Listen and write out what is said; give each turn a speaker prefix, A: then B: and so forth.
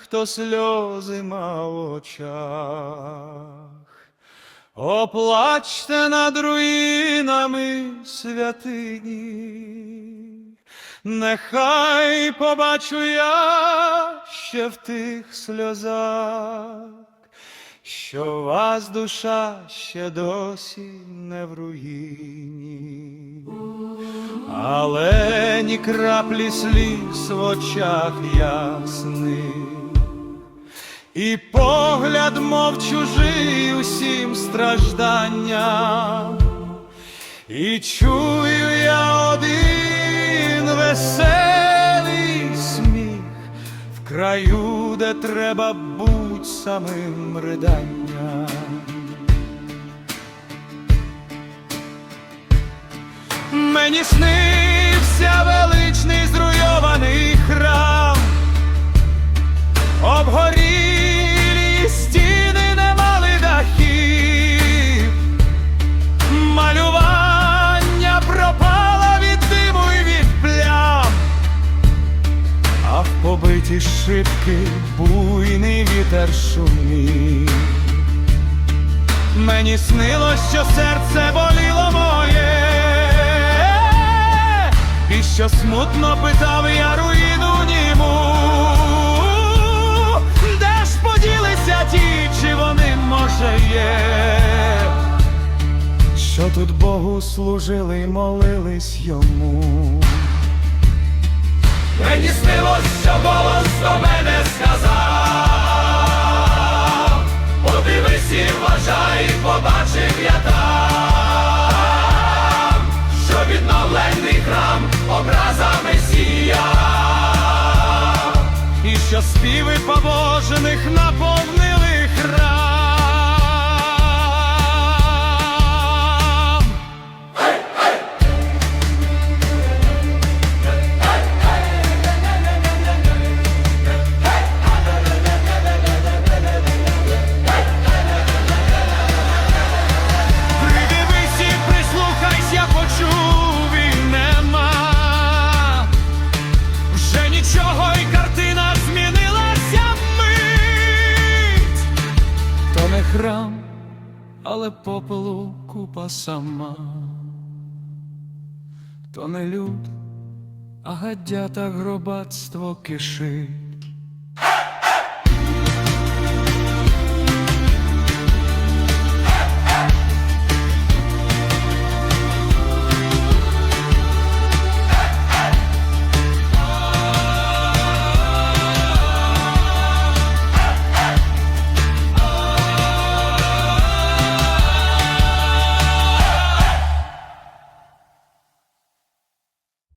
A: хто сльози мав в очах. Оплачте над руїнами святині, нехай побачу я ще в тих сльозах, що вас душа ще досі не в руїні, але ні краплі сліз в очах ясних. І погляд, мов чужий усім стражданням, і чую я один веселий сміх в краю, де треба буть самим риданням. Мені снився величний зруйований храм. Обгорілі стіни не мали дахів, малювання пропало від диму і від плям, а в побиті шибки буйний вітер шумів. Мені снилось, що серце що смутно питав я руїну німу. Де ж поділися ті, чи вони може є? Що тут Богу служили і молились йому.
B: Мені снилось, що голос до мене відновлений храм образа Месія.
A: І що співи побожених наповнили храм. То храм, але попелу купа сама. То не люд, а гадята гробацтво кишить.